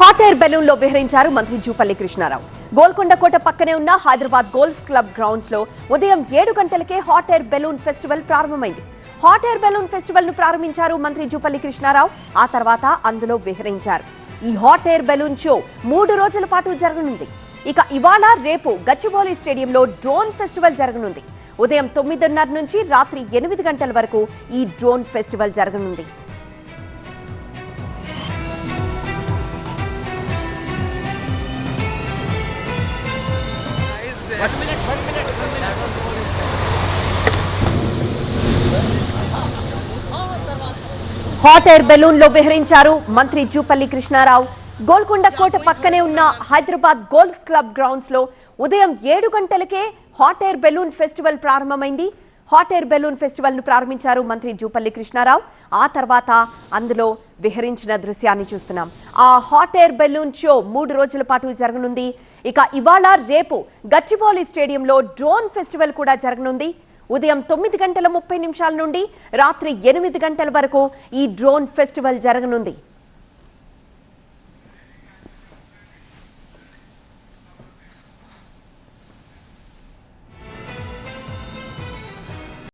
Hot air బెలూన్లో విహరించారు మంత్రి జూపల్లి కృష్ణారావు. గోల్కొండ కోట పక్కనే ఉన్న హైదరాబాద్ గోల్ఫ్ క్లబ్ గ్రౌండ్స్లో ఉదయం ఏడు గంటలకే హాట్ ఎయిర్ బెలూన్ ఫెస్టివల్ ప్రారంభమైంది. హాట్ ఎయిర్ బెలూన్ ఫెస్టివల్ను ప్రారంభించారు మంత్రి జూపల్లి కృష్ణారావు. ఆ తర్వాత అందులో విహరించారు. ఈ హాట్ ఎయిర్ బెలూన్ షో మూడు రోజుల పాటు జరగనుంది. ఇక ఇవాళ రేపు గచ్చిబౌలి స్టేడియంలో డ్రోన్ ఫెస్టివల్ జరగనుంది. ఉదయం తొమ్మిదిన్నర నుంచి రాత్రి ఎనిమిది గంటల వరకు ఈ డ్రోన్ ఫెస్టివల్ జరగనుంది. హాట్ ఎయిర్ బెలూన్లో విహరించారు మంత్రి జూపల్లి కృష్ణారావు. గోల్కొండ కోట పక్కనే ఉన్న హైదరాబాద్ గోల్ఫ్ క్లబ్ గ్రౌండ్స్లో ఉదయం ఏడు గంటలకే హాట్ ఎయిర్ బెలూన్ ఫెస్టివల్ ప్రారంభమైంది. హాట్ ఎయిర్ బెలూన్ ఫెస్టివల్ను ప్రారంభించారు మంత్రి జూపల్లి కృష్ణారావు. ఆ తర్వాత అందులో విహరించిన దృశ్యాన్ని చూస్తున్నాం. ఆ హాట్ ఎయిర్ బెలూన్ షో మూడు రోజుల పాటు జరగనుంది. ఇక ఇవాళ రేపు గచ్చిబౌలి స్టేడియంలో డ్రోన్ ఫెస్టివల్ కూడా జరగనుంది. ఉదయం తొమ్మిది గంటల ముప్పై నిమిషాల నుండి రాత్రి ఎనిమిది గంటల వరకు ఈ డ్రోన్ ఫెస్టివల్ జరగనుంది.